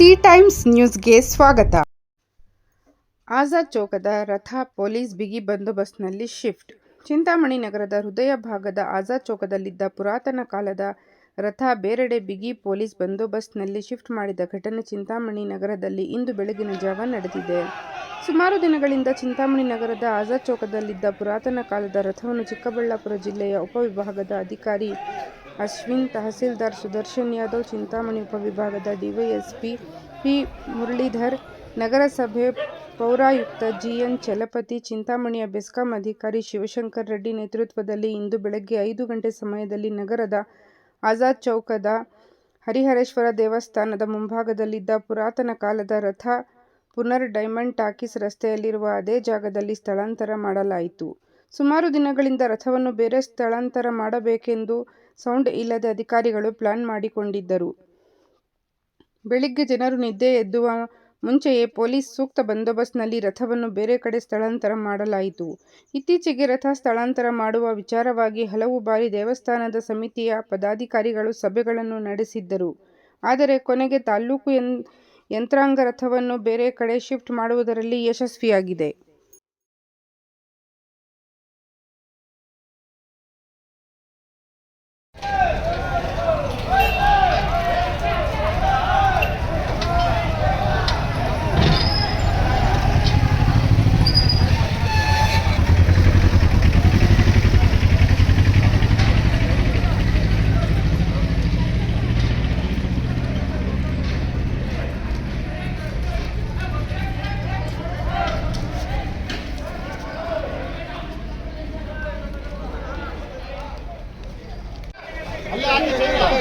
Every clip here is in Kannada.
ಸಿ ಟೈಮ್ಸ್ ನ್ಯೂಸ್ಗೆ ಸ್ವಾಗತ. ಆಜಾದ್ ಚೌಕದ ರಥ ಪೊಲೀಸ್ ಬಿಗಿ ಬಂದೋಬಸ್ತ್ನಲ್ಲಿ ಶಿಫ್ಟ್. ಚಿಂತಾಮಣಿ ನಗರದ ಹೃದಯ ಭಾಗದ ಆಜಾದ್ ಚೌಕದಲ್ಲಿದ್ದ ಪುರಾತನ ಕಾಲದ ರಥ ಬೇರೆಡೆ ಬಿಗಿ ಪೊಲೀಸ್ ಬಂದೋಬಸ್ತ್ನಲ್ಲಿ ಶಿಫ್ಟ್ ಮಾಡಿದ ಘಟನೆ ಚಿಂತಾಮಣಿ ನಗರದಲ್ಲಿ ಇಂದು ಬೆಳಗಿನ ಜಾವ ನಡೆದಿದೆ. ಸುಮಾರು ದಿನಗಳಿಂದ ಚಿಂತಾಮಣಿ ನಗರದ ಆಜಾದ್ ಚೌಕದಲ್ಲಿದ್ದ ಪುರಾತನ ಕಾಲದ ರಥವನ್ನು ಚಿಕ್ಕಬಳ್ಳಾಪುರ ಜಿಲ್ಲೆಯ ಉಪವಿಭಾಗದ ಅಧಿಕಾರಿ ಅಶ್ವಿನ್ ತಹಸೀಲ್ದಾರ್ ಸುದರ್ಶನ್ ಯಾದವ್, ಚಿಂತಾಮಣಿ ಉಪವಿಭಾಗದ ಡಿವೈಎಸ್ಪಿ ಪಿ ಮುರಳೀಧರ್, ನಗರಸಭೆ ಪೌರಾಯುಕ್ತ ಜಿಎನ್ ಚಲಪತಿ, ಚಿಂತಾಮಣಿಯ ಬೆಸ್ಕಾಂ ಅಧಿಕಾರಿ ಶಿವಶಂಕರ್ ರೆಡ್ಡಿ ನೇತೃತ್ವದಲ್ಲಿ ಇಂದು ಬೆಳಗ್ಗೆ ಐದು ಗಂಟೆ ಸಮಯದಲ್ಲಿ ನಗರದ ಆಜಾದ್ ಚೌಕದ ಹರಿಹರೇಶ್ವರ ದೇವಸ್ಥಾನದ ಮುಂಭಾಗದಲ್ಲಿದ್ದ ಪುರಾತನ ಕಾಲದ ರಥ ಪುನರ್ ಡೈಮಂಡ್ ಟಾಕೀಸ್ ರಸ್ತೆಯಲ್ಲಿರುವ ಅದೇ ಜಾಗದಲ್ಲಿ ಸ್ಥಳಾಂತರ ಮಾಡಲಾಯಿತು. ಸುಮಾರು ದಿನಗಳಿಂದ ರಥವನ್ನು ಬೇರೆ ಸ್ಥಳಾಂತರ ಮಾಡಬೇಕೆಂದು ಸೌಂಡ್ ಇಲ್ಲದೆ ಅಧಿಕಾರಿಗಳು ಪ್ಲಾನ್ ಮಾಡಿಕೊಂಡಿದ್ದರು. ಬೆಳಿಗ್ಗೆ ಜನರು ನಿದ್ದೆ ಎದ್ದುವ ಮುಂಚೆಯೇ ಪೊಲೀಸ್ ಸೂಕ್ತ ಬಂದೋಬಸ್ತ್ನಲ್ಲಿ ರಥವನ್ನು ಬೇರೆ ಕಡೆ ಸ್ಥಳಾಂತರ ಮಾಡಲಾಯಿತು. ಇತ್ತೀಚೆಗೆ ರಥ ಸ್ಥಳಾಂತರ ಮಾಡುವ ವಿಚಾರವಾಗಿ ಹಲವು ಬಾರಿ ದೇವಸ್ಥಾನದ ಸಮಿತಿಯ ಪದಾಧಿಕಾರಿಗಳು ಸಭೆಗಳನ್ನು ನಡೆಸಿದ್ದರು. ಆದರೆ ಕೊನೆಗೆ ತಾಲ್ಲೂಕು ಯಂತ್ರಾಂಗ ರಥವನ್ನು ಬೇರೆ ಕಡೆ ಶಿಫ್ಟ್ ಮಾಡುವುದರಲ್ಲಿ ಯಶಸ್ವಿಯಾಗಿದೆ.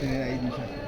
现在已经。